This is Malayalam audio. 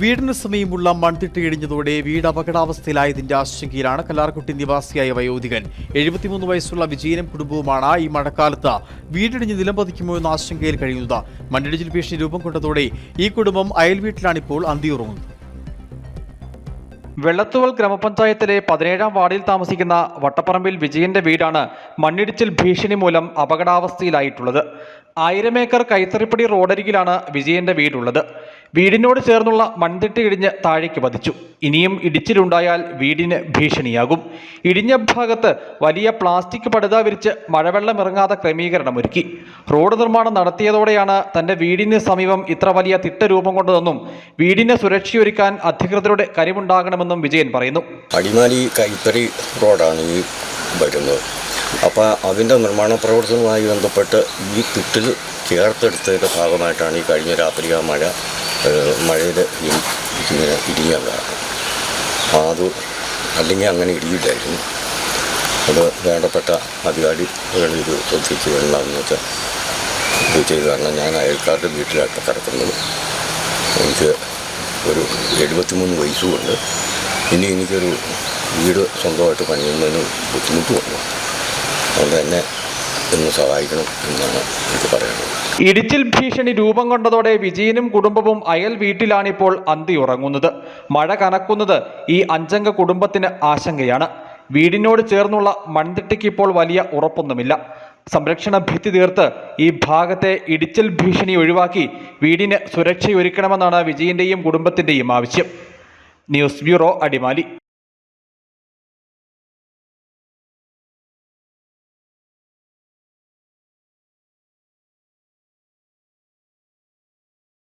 വീടിന് സമീപമുള്ള മൺതിട്ട് ഇടിഞ്ഞതോടെ വീട് അപകടാവസ്ഥയിലായതിന്റെ ആശങ്കയിലാണ് കല്ലാർകുട്ടി നിവാസിയായ വയോധികൻ. എഴുപത്തിമൂന്ന് വയസ്സുള്ള വിജയനും കുടുംബവുമാണ് ഈ മഴക്കാലത്ത് വീടിടിഞ്ഞ് നിലംപതിക്കുമോ എന്ന ആശങ്കയിൽ കഴിയുന്നത്. മണ്ണിടിച്ചിൽ ഭീഷണി രൂപം കൊണ്ടതോടെ ഈ കുടുംബം അയൽവീട്ടിലാണിപ്പോൾ അന്തിയുറങ്ങുന്നത്. വെള്ളത്തുവൽ ഗ്രാമപഞ്ചായത്തിലെ പതിനേഴാം വാർഡിൽ താമസിക്കുന്ന വട്ടപ്പറമ്പിൽ വിജയന്റെ വീടാണ് മണ്ണിടിച്ചിൽ ഭീഷണി മൂലം അപകടാവസ്ഥയിലായിട്ടുള്ളത്. ആയിരമേക്കർ കൈത്തറിപ്പടി റോഡരികിലാണ് വിജയന്റെ വീടുള്ളത്. വീടിനോട് ചേർന്നുള്ള മൺതിട്ടിയിടിഞ്ഞ് താഴേക്ക് പതിച്ചു. ഇനിയും ഇടിച്ചിലുണ്ടായാൽ വീടിന് ഭീഷണിയാകും. ഇടിഞ്ഞ ഭാഗത്ത് വലിയ പ്ലാസ്റ്റിക് പടുത വിരിച്ച് മഴവെള്ളം ഇറങ്ങാതെ ക്രമീകരണമൊരുക്കി റോഡ് നിർമ്മാണം നടത്തിയതോടെയാണ് തന്റെ വീടിന് സമീപം ഇത്ര വലിയ തിട്ട രൂപം കൊണ്ടതെന്നും വീടിന് സുരക്ഷയൊരുക്കാൻ അധികൃതരുടെ കരിവുണ്ടാകണമെന്നും വിജയൻ പറയുന്നു. അടിമാലി കൈത്തറി റോഡാണ് ഈ വരുന്നത്. അപ്പോൾ അതിന്റെ നിർമ്മാണ പ്രവർത്തനവുമായി ബന്ധപ്പെട്ട് ഈ തിട്ടിൽ ചേർത്തെടുത്തതിന്റെ ഭാഗമായിട്ടാണ് ഈ കഴിഞ്ഞ രാത്രി ആ മഴ മഴയിൽ ഇങ്ങനെ ഇടിയാൻ കാരണം അത് അല്ലെങ്കിൽ അങ്ങനെ ഇടിയില്ലായിരുന്നു. അത് വേണ്ടപ്പെട്ട അധികാരികൾ ഇത് ശ്രദ്ധിച്ച് എന്താണെന്ന് വെച്ചാൽ ഇത് ചെയ്ത്. കാരണം ഞാൻ അയൽക്കാരുടെ വീട്ടിലാണ് കിടക്കുന്നത് എനിക്ക് ഒരു എഴുപത്തിമൂന്ന് വയസ്സുമുണ്ട് ഇനി എനിക്കൊരു വീട് സ്വന്തമായിട്ട് പണിയുന്നതിന് ബുദ്ധിമുട്ട് വന്നു. അതുകൊണ്ട് എന്നെ ഒന്ന് സഹായിക്കണം എന്നാണ് എനിക്ക് പറയാനുള്ളത്. ഇടിച്ചിൽ ഭീഷണി രൂപം കൊണ്ടതോടെ വിജയനും കുടുംബവും അയൽ വീട്ടിലാണിപ്പോൾ ഉറങ്ങുന്നത് മഴ കനക്കുന്നത് ഈ അഞ്ചംഗ കുടുംബത്തിന് ആശങ്കയാണ്. വീടിനോട് ചേർന്നുള്ള മൺതിട്ടയ്ക്ക് ഇപ്പോൾ വലിയ ഉറപ്പൊന്നുമില്ല. സംരക്ഷണ ഭിത്തി തീർത്ത് ഈ ഭാഗത്തെ ഇടിച്ചിൽ ഭീഷണി ഒഴിവാക്കി വീടിന് സുരക്ഷയൊരുക്കണമെന്നാണ് വിജയന്റെയും കുടുംബത്തിന്റെയും ആവശ്യം. News bureau Adimali.